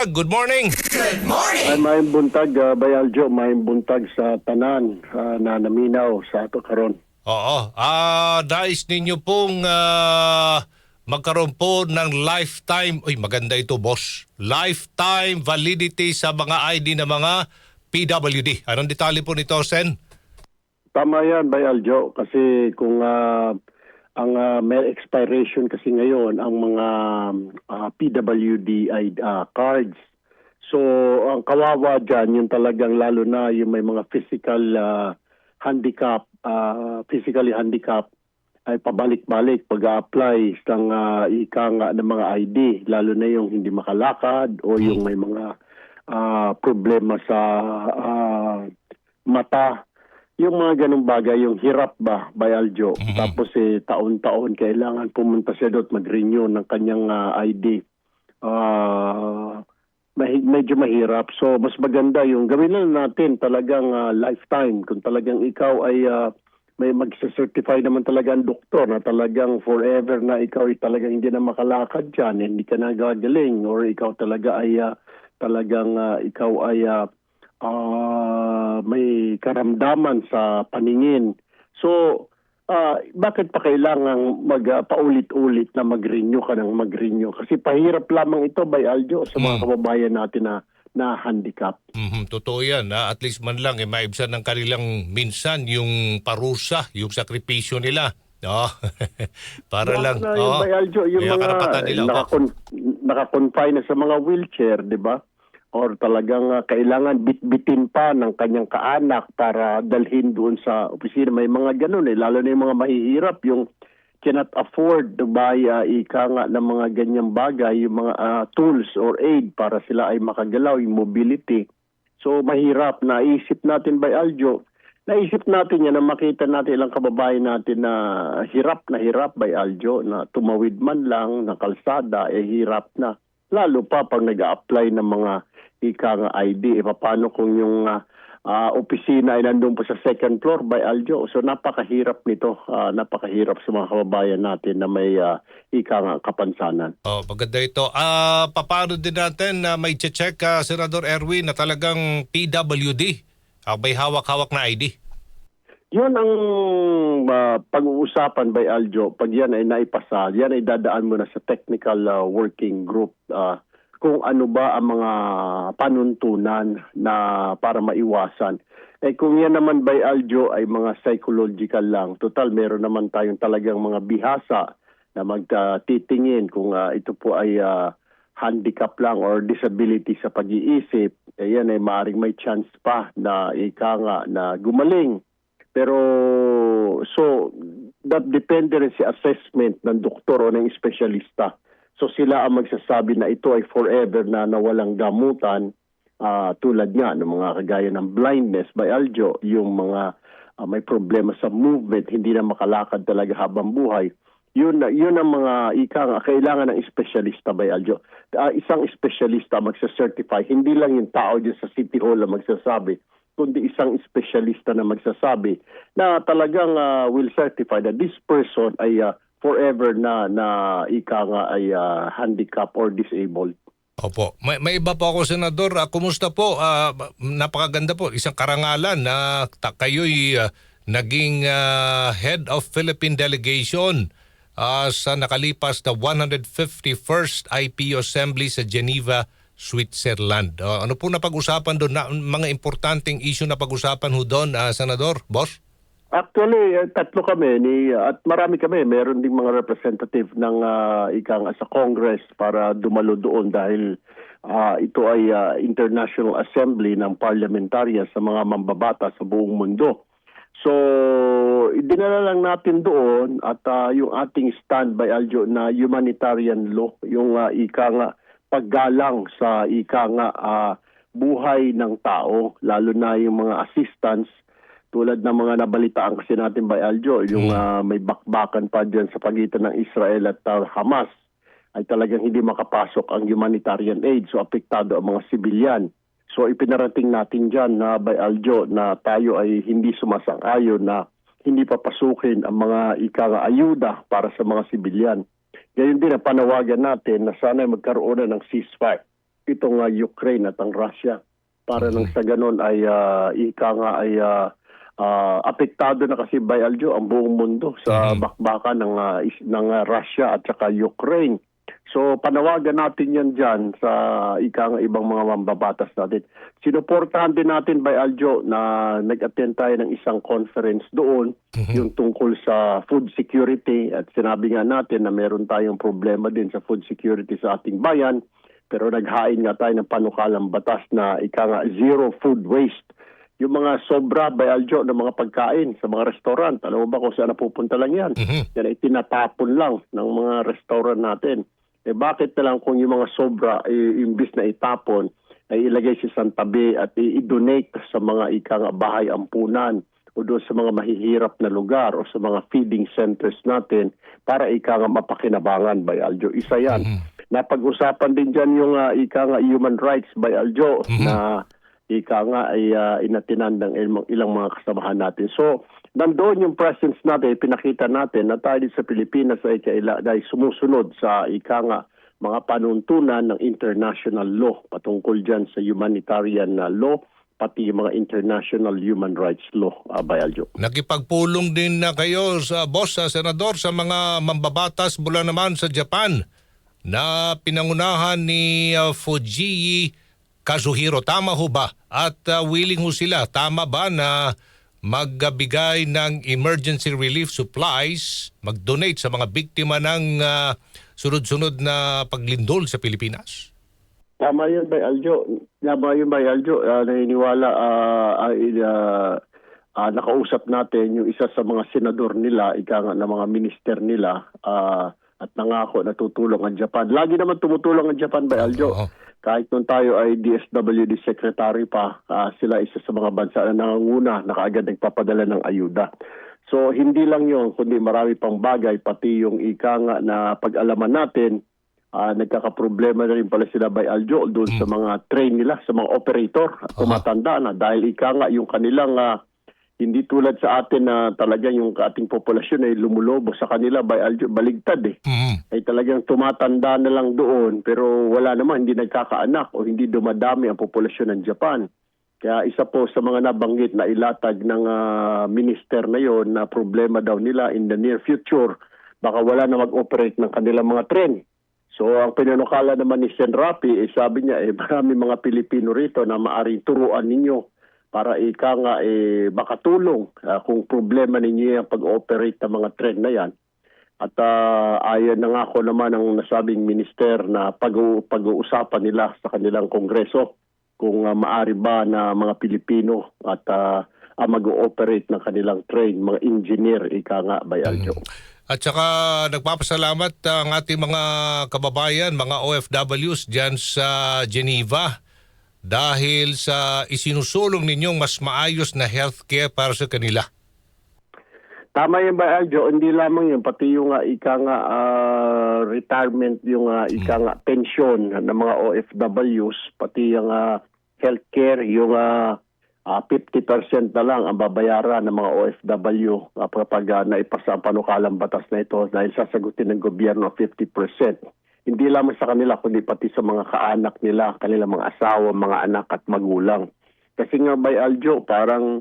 Good morning. Ay may buntag uh, Bayaljo, may buntag sa tanan ah, na naminaw sa ato karon. Oo. Ah, dais ninyo pong ah, magkaroon po ng lifetime, uy maganda ito boss, lifetime validity sa mga ID ng mga PWD. Anong detalye po nito, Sen? Tama yan Bayaljo kasi kung ah, ang ah, may expiration kasi ngayon ang mga ah, PWD ay ah, cards. So ang kawawa dyan yung talagang lalo na yung may mga physical ah, handicap, ah, physically handicap ay pabalik-balik pag-apply ng uh, ika nga ng mga ID, lalo na yung hindi makalakad o yung may mga ah, problema sa ah, mata. Yung mga ganong bagay, yung hirap ba, Bayaljo. Mhm. Tapos eh, taon-taon kailangan pumunta siya doon at mag-renew ng kanyang ah, ID. Ah, mahi- medyo mahirap. So, mas maganda yung gawin na natin talagang ah, lifetime. Kung talagang ikaw ay ah, may mag-certify naman talaga ang doktor na talagang forever na ikaw ay talagang hindi na makalakad dyan, hindi ka na gagaling, or ikaw talaga ay ah, talagang ah, ikaw ay ah, ah, may karamdaman sa paningin. So, ah, bakit pa kailangan mag ah, paulit-ulit na mag-renew ka ng mag-renew? Kasi pahirap lamang ito by Aljo sa mga Mm. kababayan natin na na handicap. Mhm, totoo yan. Ha? At least man lang, eh, maibsan ng kanilang minsan yung parusa, yung sakripisyo nila. No? Para lang. Na, yung oo. by Aljo, yung mga nila. nakakon- nakakonfine na sa mga wheelchair, di ba? Or talagang ah, kailangan bitbitin pa ng kanyang kaanak para dalhin doon sa opisina. May mga ganun eh, lalo na yung mga mahihirap, yung cannot afford to buy ah, ika nga ng mga ganyang bagay, yung mga ah, tools or aid para sila ay makagalaw, yung mobility. So mahirap, naisip natin by Aljo, naisip natin yan na makita natin ilang kababayan natin na hirap na hirap by Aljo, na tumawid man lang ng kalsada, eh hirap na. Lalo pa pag nag apply ng mga ika nga ID, eh paano kung yung ah, ah, opisina ay nandun pa sa second floor by Aljo. So napakahirap nito, ah, napakahirap sa mga kababayan natin na may ah, ika nga kapansanan. Oh, maganda ito. Ah, paano din natin na may check uh, Senador Erwin na talagang PWD ah, may hawak-hawak na ID? Yun ang ah, pag-uusapan by Aljo. Pag yan ay naipasa, yan ay dadaan mo na sa technical ah, working group ah, kung ano ba ang mga panuntunan na para maiwasan. Eh kung yan naman by Aljo ay mga psychological lang. Total, meron naman tayong talagang mga bihasa na magtitingin kung ah, ito po ay ah, handicap lang or disability sa pag-iisip. Eh yan ay maaring may chance pa na ika nga na gumaling. Pero so that depende rin sa assessment ng doktor o ng espesyalista. So sila ang magsasabi na ito ay forever na nawalang gamutan ah, tulad nga ng mga kagaya ng blindness by Aljo, yung mga ah, may problema sa movement, hindi na makalakad talaga habang buhay. Yun, yun ang mga ika nga, kailangan ng espesyalista by Aljo. Ah, isang espesyalista magsa-certify, hindi lang yung tao dyan sa City Hall ang magsasabi, kundi isang espesyalista na magsasabi na talagang ah, will certify that this person ay ah, forever na na ika nga ay ah, handicap or disabled. Opo. May, may iba po ako, Senador. Ah, kumusta po? Ah, napakaganda po. Isang karangalan na ta- kayo'y ah, naging ah, head of Philippine delegation ah, sa nakalipas na 151st IPO Assembly sa Geneva, Switzerland. Ah, ano po napag-usapan doon? Na, mga importanteng issue na pag-usapan doon, ah, Senador? Boss? Actually, eh, tatlo kami ni at marami kami. Meron ding mga representative ng ah, ikang sa Congress para dumalo doon dahil ah, ito ay ah, International Assembly ng Parliamentarians sa mga mambabata sa buong mundo. So, idinala lang natin doon at ah, yung ating stand by Aljo na humanitarian law, yung ah, ika nga paggalang sa ika nga ah, buhay ng tao, lalo na yung mga assistance tulad ng mga nabalitaan kasi natin by Aljo, yung Mm. ah, may bakbakan pa dyan sa pagitan ng Israel at ah, Hamas, ay talagang hindi makapasok ang humanitarian aid. So, apektado ang mga sibilyan. So, ipinarating natin dyan na by Aljo na tayo ay hindi sumasang-ayon na hindi papasukin ang mga ika nga ayuda para sa mga sibilyan. Ngayon din, ang panawagan natin na sana ay magkaroon na ng ceasefire. itong ah, Ukraine at ang Russia para nang sa ganon ay ah, ika nga ay ah, ah, apektado na kasi by Aljo ang buong mundo sa Mhm. bakbakan ng is- ng ah, Russia at saka Ukraine. So panawagan natin yan dyan sa ika nga ibang mga mambabatas natin. Sinuportahan din natin by Aljo na nag-attend tayo ng isang conference doon Mhm. yung tungkol sa food security at sinabi nga natin na meron tayong problema din sa food security sa ating bayan pero naghain nga tayo ng panukalang batas na ika nga zero food waste. Yung mga sobra by Aljo ng mga pagkain sa mga restaurant, alam mo ba kung saan napupunta lang yan? Mhm. Yan ay tinatapon lang ng mga restaurant natin. Eh bakit na lang kung yung mga sobra, eh, imbis na itapon, ay ilagay sa isang tabi at i-donate sa mga ika nga bahay ampunan o doon sa mga mahihirap na lugar o sa mga feeding centers natin para ika nga mapakinabangan by Aljo. Isa yan. Mhm. Napag-usapan din dyan yung ah, ika nga human rights by Aljo Mhm. na ika nga ay ah, inatinan ng ilang, mga kasamahan natin. So, nandoon yung presence natin, pinakita natin na tayo sa Pilipinas ay, kaila, ay sumusunod sa ika nga mga panuntunan ng international law patungkol dyan sa humanitarian na law pati mga international human rights law, uh, by Aljo. Nakipagpulong din na kayo sa boss, sa senador, sa mga mambabatas mula naman sa Japan na pinangunahan ni uh, Fujii Kazuhiro. Tama ho ba? At uh, willing ho sila, tama ba na magbigay ng emergency relief supplies, mag-donate sa mga biktima ng uh, sunod-sunod na paglindol sa Pilipinas? Tama yun, Bay Aljo. Tama yun, Bay Aljo. Ah, naniniwala, ah, ay, ah, ah, nakausap natin yung isa sa mga senador nila, ika nga ng mga minister nila, ah, at nangako na tutulong ang Japan. Lagi naman tumutulong ang Japan, Bay Aljo. Oo. Kahit nung tayo ay DSWD secretary pa, ah, sila isa sa mga bansa na nangunguna na kaagad nagpapadala ng ayuda. So hindi lang yon kundi marami pang bagay, pati yung ika nga na pag-alaman natin, ah, nagkakaproblema na rin pala sila by Aljo doon sa mga train nila, sa mga operator, tumatanda na dahil ika nga yung kanilang ah, hindi tulad sa atin na talagang yung ating populasyon ay lumulobo sa kanila by baligtad eh Mhm. ay talagang tumatanda na lang doon pero wala naman, hindi nagkakaanak o hindi dumadami ang populasyon ng Japan. Kaya isa po sa mga nabanggit na ilatag ng ah, minister na yon na problema daw nila in the near future, baka wala na mag-operate ng kanilang mga tren. So ang pinanukala naman ni Sen Rapi, eh, sabi niya, eh, marami mga Pilipino rito na maaring turuan ninyo para ika nga eh, makatulong ah, kung problema ninyo yung pag-operate ng mga tren na yan. At uh, ayon na nga ako naman ang nasabing minister na pag- pag-uusapan nila sa kanilang kongreso kung uh, maari ba na mga Pilipino at uh, ang mag-ooperate ng kanilang train, mga engineer, ika nga, by Aljo. At saka nagpapasalamat ang ating mga kababayan, mga OFWs dyan sa Geneva dahil sa isinusulong ninyong mas maayos na healthcare para sa kanila. Tama yan ba, Aljo? Hindi lamang yun, pati yung uh, ika nga ah, retirement, yung uh, ika nga pension ng mga OFWs, pati yung uh, healthcare, yung uh, ah, 50% na lang ang babayaran ng mga OFW uh, kapag ah, naipasa ang panukalang batas na ito dahil sasagutin ng gobyerno 50%. Hindi lamang sa kanila, kundi pati sa mga kaanak nila, kanilang mga asawa, mga anak at magulang. Kasi nga by Aljo, parang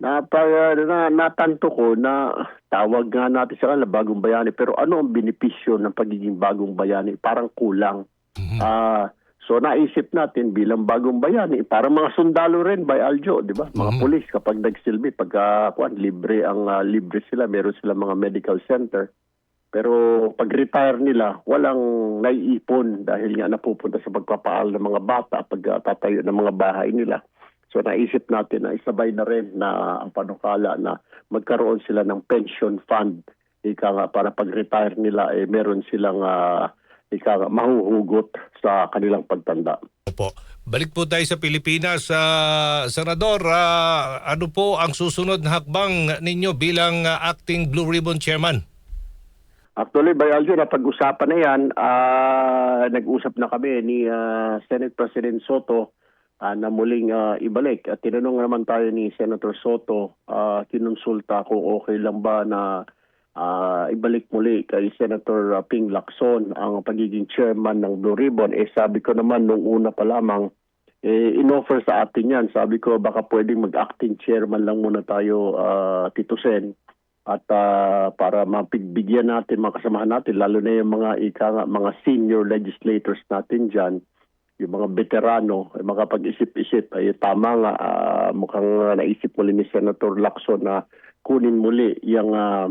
na, na natanto ko na tawag nga natin sa kanila bagong bayani. Pero ano ang benepisyo ng pagiging bagong bayani? Parang kulang. Ah so naisip natin bilang bagong bayani parang mga sundalo rin by Aljo di ba? Mga Mhm. pulis kapag nagsilbi pag ah, kuwan, libre ang ah, libre sila meron sila mga medical center pero pag retire nila walang naiipon dahil nga napupunta sa pagpapaal ng mga bata pag ah, tatayo ng mga bahay nila So naisip natin na isabay na rin na ang panukala na magkaroon sila ng pension fund. Ika nga para pag-retire nila eh meron silang ah, ika nga mahuhugot sa kanilang pagtanda. Opo. Balik po tayo sa Pilipinas. sa Senador, ah, ano po ang susunod na hakbang ninyo bilang ah, acting Blue Ribbon Chairman? Actually, by Aljo, napag-usapan na yan. Ah, nag-usap na kami ni ah, Senate President Soto ah, na muling ah, ibalik. At tinanong naman tayo ni Senator Soto, ah, kinonsulta kung okay lang ba na ah, ibalik muli kay Senator ah, Ping Lacson ang pagiging chairman ng Blue Ribbon. Eh sabi ko naman nung una pa lamang, eh, in-offer sa atin yan. Sabi ko baka pwedeng mag-acting chairman lang muna tayo, ah, Tito Sen. At ah, para mapigbigyan natin, mga natin, lalo na yung mga, ika mga senior legislators natin dyan, yung mga veterano, ay makapag-isip-isip, ay tama nga, ah, mukhang naisip muli ni Senator Lacson na kunin muli yung ah,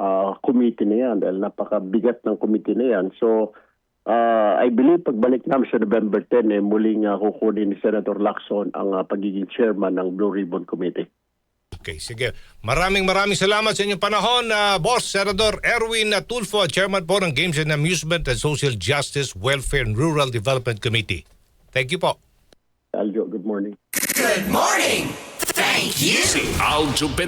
ah, committee na yan dahil napakabigat ng committee na yan. So, ah, I believe pagbalik namin sa November 10, eh, muling ah, kukunin ni Senator Lacson ang ah, pagiging chairman ng Blue Ribbon Committee. Okay, sige. Maraming maraming salamat sa inyong panahon, ah, Boss Senador Erwin Tulfo, Chairman po ng Games and Amusement and Social Justice, Welfare and Rural Development Committee. Thank you po. Aljo, good morning. Good morning. Thank you. Si Aljo Ben